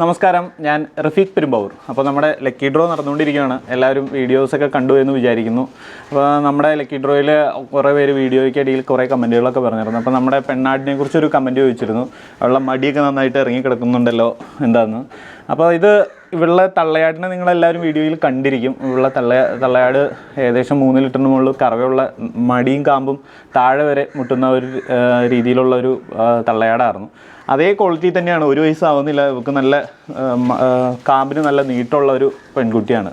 നമസ്കാരം. ഞാൻ റഫീഖ് പെരുമ്പാവൂർ. അപ്പോൾ നമ്മുടെ ലക്കി ഡ്രോ നടന്നുകൊണ്ടിരിക്കുകയാണ്. എല്ലാവരും വീഡിയോസൊക്കെ കണ്ടു എന്ന് വിചാരിക്കുന്നു. അപ്പോൾ നമ്മുടെ ലക്കി ഡ്രോയിൽ കുറേ പേര് വീഡിയോയ്ക്ക് ഇടയിൽ കുറേ കമന്റുകളൊക്കെ പറഞ്ഞിരുന്നു. അപ്പോൾ നമ്മുടെ പെണ്ണാടിനെ കുറിച്ചൊരു കമന്റ് ചോദിച്ചിരുന്നു. അവളുടെ മടിയൊക്കെ നന്നായിട്ട് ഇറങ്ങി കിടക്കുന്നുണ്ടല്ലോ എന്താന്ന്. അപ്പോൾ ഇത് ഇവളുടെ തള്ളയാടിനെ നിങ്ങളെല്ലാവരും വീഡിയോയിൽ കണ്ടിരിക്കും. ഇവിടെ തള്ള തള്ളയാട് ഏകദേശം മൂന്ന് ലിറ്ററിന് മുകളിൽ കറവയുള്ള മടിയും കാമ്പും താഴെ വരെ മുട്ടുന്ന ഒരു രീതിയിലുള്ള ഒരു തള്ളയാടായിരുന്നു. അതേ ക്വാളിറ്റി തന്നെയാണ്. ഒരു വയസ്സാവുന്നില്ല. ഇവർക്ക് നല്ല കാമ്പിന് നല്ല നീട്ടമുള്ള ഒരു പെൺകുട്ടിയാണ്.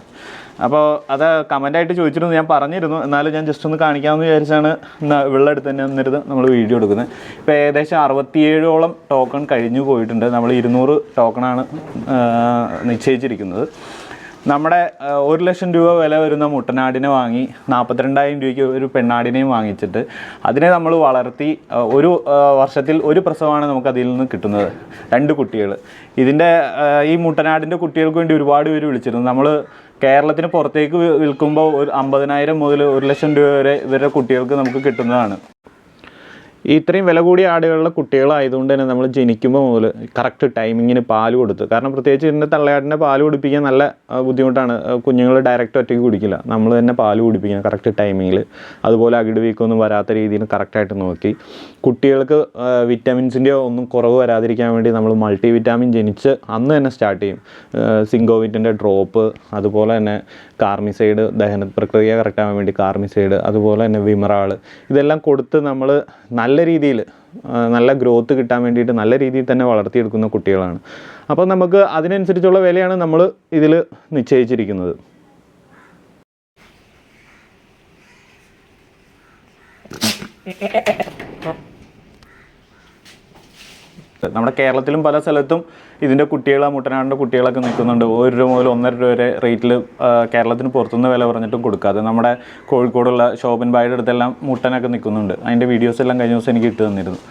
അപ്പോൾ അത് കമന്റായിട്ട് ചോദിച്ചിരുന്നു ഞാൻ പറഞ്ഞിരുന്നു. എന്നാലും ഞാൻ ജസ്റ്റ് ഒന്ന് കാണിക്കാമെന്ന് വിചാരിച്ചാണ് അടുത്ത് തന്നെ നിന്നിരുന്ന് നമ്മൾ വീഡിയോ എടുക്കുന്നത്. ഇപ്പോൾ ഏകദേശം അറുപത്തിയേഴോളം ടോക്കൺ കഴിഞ്ഞു പോയിട്ടുണ്ട്. നമ്മൾ ഇരുന്നൂറ് ടോക്കണാണ് നിശ്ചയിച്ചിരിക്കുന്നത്. നമ്മുടെ ഒരു ലക്ഷം രൂപ വില വരുന്ന മുട്ടനാടിനെ വാങ്ങി നാൽപ്പത്തിരണ്ടായിരം രൂപയ്ക്ക് ഒരു പെണ്ണാടിനെയും വാങ്ങിച്ചിട്ട് അതിനെ നമ്മൾ വളർത്തി ഒരു വർഷത്തിൽ ഒരു പ്രസവമാണ് നമുക്ക് അതിൽ നിന്ന് കിട്ടുന്നത്. രണ്ട് കുട്ടികൾ ഇതിന്റെ ഈ മുട്ടനാടിന്റെ കുട്ടികൾക്ക് വേണ്ടി ഒരുപാട് പേര് വിളിച്ചിരുന്നു. നമ്മൾ കേരളത്തിന് പുറത്തേക്ക് വിൽക്കുമ്പോൾ ഒരു അമ്പതിനായിരം മുതൽ ഒരു ലക്ഷം രൂപ വരെ ഇവരുടെ കുട്ടികൾക്ക് നമുക്ക് കിട്ടുന്നതാണ്. ഈ ഇത്രയും വില കൂടിയ ആടുകളുടെ കുട്ടികളായതുകൊണ്ട് തന്നെ നമ്മൾ ജനിക്കുമ്പോൾ മുതൽ കറക്റ്റ് ടൈമിങ്ങിന് പാൽ കൊടുത്ത്. കാരണം പ്രത്യേകിച്ച് ഇതിന്റെ തള്ളയാടിന്റെ പാൽ കുടിപ്പിക്കാൻ നല്ല ബുദ്ധിമുട്ടാണ്. കുഞ്ഞുങ്ങൾ ഡയറക്റ്റ് ഒറ്റയ്ക്ക് കുടിക്കില്ല. നമ്മൾ തന്നെ പാൽ കുടിപ്പിക്കണം കറക്റ്റ് ടൈമിങ്ങിൽ അതുപോലെ അകിട് വീക്കൊന്നും വരാത്ത രീതിയിൽ കറക്റ്റായിട്ട് നോക്കി. കുട്ടികൾക്ക് വിറ്റാമിൻസിന്റെ ഒന്നും കുറവ് വരാതിരിക്കാൻ വേണ്ടി നമ്മൾ മൾട്ടി വിറ്റാമിൻ ജനിച്ച് അന്ന് തന്നെ സ്റ്റാർട്ട് ചെയ്യും. സിങ്കോവിറ്റിന്റെ ഡ്രോപ്പ് അതുപോലെ തന്നെ കാർമിസൈഡ് ദഹന പ്രക്രിയ കറക്റ്റാകാൻ വേണ്ടി കാർമിസൈഡ് അതുപോലെ തന്നെ വിമറാൾ ഇതെല്ലാം കൊടുത്ത് നമ്മൾ നല്ല രീതിയിൽ നല്ല ഗ്രോത്ത് കിട്ടാൻ വേണ്ടിയിട്ട് നല്ല രീതിയിൽ തന്നെ വളർത്തിയെടുക്കുന്ന കുട്ടികളാണ്. അപ്പോൾ നമുക്ക് അതിനനുസരിച്ചുള്ള വിലയാണ് നമ്മൾ ഇതിൽ നിശ്ചയിച്ചിരിക്കുന്നത്. നമ്മുടെ കേരളത്തിലും പല സ്ഥലത്തും ഇതിന്റെ കുട്ടികൾ മുട്ടനാടിന്റെ കുട്ടികളൊക്കെ നിൽക്കുന്നുണ്ട്. ഒരു രൂപ മുതൽ ഒന്നര രൂപ വരെ റേറ്റിൽ കേരളത്തിന് പുറത്തുനിന്ന് വില പറഞ്ഞിട്ടും കൊടുക്കാതെ നമ്മുടെ കോഴിക്കോടുള്ള ശോഭൻ ബായുടെ അടുത്തെല്ലാം മുട്ടനൊക്കെ നിൽക്കുന്നുണ്ട്. അതിന്റെ വീഡിയോസ് എല്ലാം കഴിഞ്ഞ ദിവസം എനിക്ക് ഇട്ട് തന്നിരുന്നു.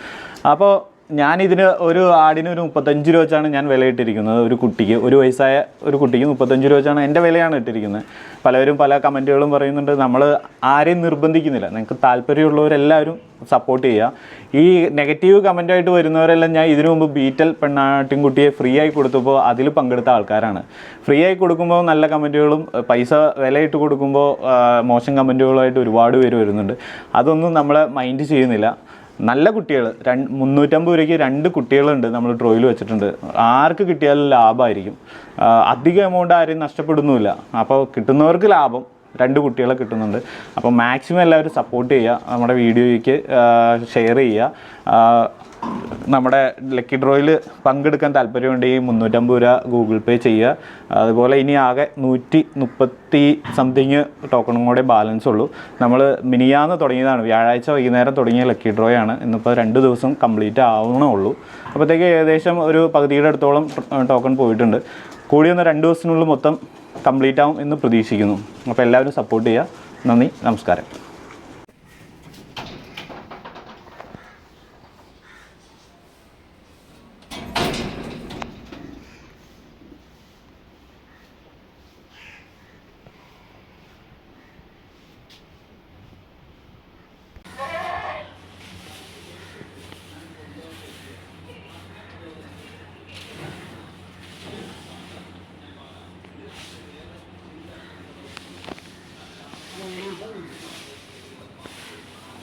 അപ്പോൾ ഞാനിതിന് ഒരു ആടിന് ഒരു മുപ്പത്തഞ്ച് രൂപ വെച്ചാണ് ഞാൻ വില ഇട്ടിരിക്കുന്നത് ഒരു കുട്ടിക്ക് ഒരു വയസ്സായ ഒരു കുട്ടിക്ക് മുപ്പത്തഞ്ച് രൂപ വെച്ചാണ് എന്റെ വിലയാണ് ഇട്ടിരിക്കുന്നത്. പലവരും പല കമന്റുകളും പറയുന്നുണ്ട് നമ്മൾ ആരെയും നിർബന്ധിക്കുന്നില്ല. നിങ്ങൾക്ക് താല്പര്യമുള്ളവരെല്ലാവരും സപ്പോർട്ട് ചെയ്യുക ഈ നെഗറ്റീവ് കമന്റായിട്ട് വരുന്നവരെല്ലാം ഞാൻ ഇതിനു മുമ്പ് ബീറ്റൽ പെണ്ണാട്ടിൻകുട്ടിയെ ഫ്രീ ആയി കൊടുത്തപ്പോൾ അതിൽ പങ്കെടുത്ത ആൾക്കാരാണ്. ഫ്രീ ആയി കൊടുക്കുമ്പോൾ നല്ല കമന്റുകളും പൈസ വിലയിട്ട് കൊടുക്കുമ്പോൾ മോശം കമന്റുകളുമായിട്ട് ഒരുപാട് പേര് വരുന്നുണ്ട്. അതൊന്നും നമ്മളെ മൈൻഡ് ചെയ്യുന്നില്ല. നല്ല കുട്ടികൾ രണ്ട് മുന്നൂറ്റമ്പത് രൂപയ്ക്ക് രണ്ട് കുട്ടികളുണ്ട് നമ്മൾ ഡ്രോയിൽ വെച്ചിട്ടുണ്ട്. ആർക്ക് കിട്ടിയാലും ലാഭമായിരിക്കും അധിക എമൗണ്ട് ആരും നഷ്ടപ്പെടുന്നുമില്ല. അപ്പോൾ കിട്ടുന്നവർക്ക് ലാഭം. രണ്ട് കുട്ടികളെ കിട്ടുന്നുണ്ട്. അപ്പോൾ മാക്സിമം എല്ലാവരും സപ്പോർട്ട് ചെയ്യുക നമ്മുടെ വീഡിയോയ്ക്ക് ഷെയർ ചെയ്യുക. നമ്മുടെ ലക്കി ഡ്രോയിൽ പങ്കെടുക്കാൻ താല്പര്യമുണ്ടെങ്കിൽ മുന്നൂറ്റമ്പത് രൂപ ഗൂഗിൾ പേ ചെയ്യുക. അതുപോലെ ഇനി ആകെ നൂറ്റി മുപ്പത്തി സംതിങ് ടോക്കണും കൂടെ ബാലൻസ് ഉള്ളൂ. നമ്മൾ മിനിയാന്ന് തുടങ്ങിയതാണ്. വ്യാഴാഴ്ച വൈകുന്നേരം തുടങ്ങിയ ലക്കി ഡ്രോ ആണ്. ഇന്നിപ്പോൾ രണ്ട് ദിവസം കംപ്ലീറ്റ് ആവണേ ഉള്ളൂ. അപ്പോഴത്തേക്ക് ഏകദേശം ഒരു പകുതിയുടെ അടുത്തോളം ടോക്കൺ പോയിട്ടുണ്ട്. കൂടി രണ്ട് ദിവസത്തിനുള്ളിൽ മൊത്തം കംപ്ലീറ്റ് ആവും എന്ന് പ്രതീക്ഷിക്കുന്നു. അപ്പോൾ എല്ലാവരും സപ്പോർട്ട് ചെയ്യുക. നന്ദി. നമസ്കാരം.